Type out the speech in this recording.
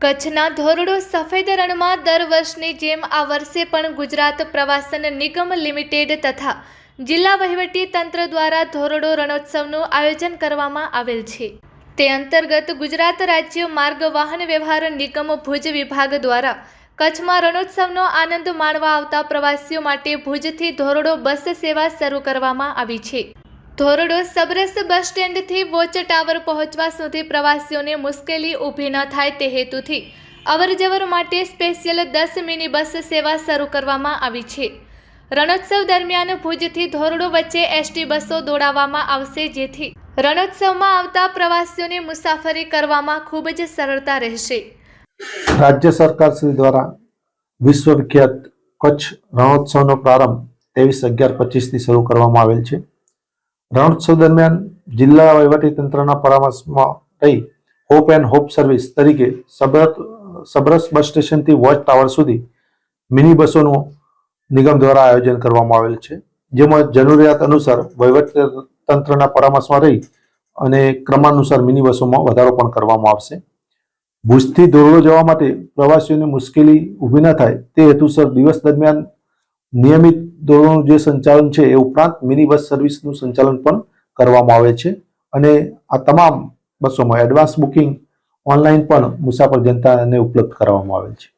કચ્છના ધોરડો સફેદ રણમાં દર વર્ષની જેમ આ વર્ષે પણ ગુજરાત પ્રવાસન નિગમ લિમિટેડ તથા જિલ્લા વહીવટી તંત્ર દ્વારા ધોરડો રણોત્સવનું આયોજન કરવામાં આવેલ છે. તે અંતર્ગત ગુજરાત રાજ્ય માર્ગ વાહન વ્યવહાર નિગમ ભુજ વિભાગ દ્વારા કચ્છમાં રણોત્સવનો આનંદ માણવા આવતા પ્રવાસીઓ માટે ભુજથી ધોરડો બસ સેવા શરૂ કરવામાં આવી છે. ધોરડો સબરસ બસ સ્ટેન્ડથી વોચ ટાવર પહોંચવા સુધી પ્રવાસીઓને મુશ્કેલી ઊભી ન થાય તે હેતુથી અવરજવર માટે સ્પેશિયલ દસ મિની બસ સેવા શરૂ કરવામાં આવી છે. રણોત્સવ દરમિયાન ભુજથી ધોરડો વચ્ચે એસટી બસો દોડાવવામાં આવશે જેથી રણોત્સવમાં આવતા પ્રવાસીઓને મુસાફરી કરવામાં ખૂબ જ સરળતા રહેશે. રાજ્ય સરકાર શ્રી દ્વારા વિશ્વવિખ્યાત કચ્છ રણોત્સવનો પ્રારંભ ત્રેવીસ અગિયાર પચીસથી શરૂ કરવામાં આવેલ છે. રણોત્સવ દરમિયાન જિલ્લા વહીવટી તંત્રના પરામર્શમાં રહી હોપ એન્ડ હોપ સર્વિસ તરીકે સબરસ બસ સ્ટેશનથી વોચ ટાવર સુધી મિની બસોનું નિગમ દ્વારા આયોજન કરવામાં આવેલ છે. જેમાં જરૂરિયાત અનુસાર વહીવટી તંત્રના પરામર્શમાં રહી અને ક્રમાનુસાર મિની બસોમાં વધારો પણ કરવામાં આવશે. ભુજથી ધોરડો જવા માટે પ્રવાસીઓને મુશ્કેલી ઊભી ન થાય તે હેતુસર દિવસ દરમિયાન નિયમિત ધોરણનું જે સંચાલન છે એ ઉપરાંત મિની બસ સર્વિસનું સંચાલન પણ કરવામાં આવે છે. અને આ તમામ બસોમાં એડવાન્સ બુકિંગ ઓનલાઈન પણ મુસાફર જનતાને ઉપલબ્ધ કરાવવામાં આવેલ છે.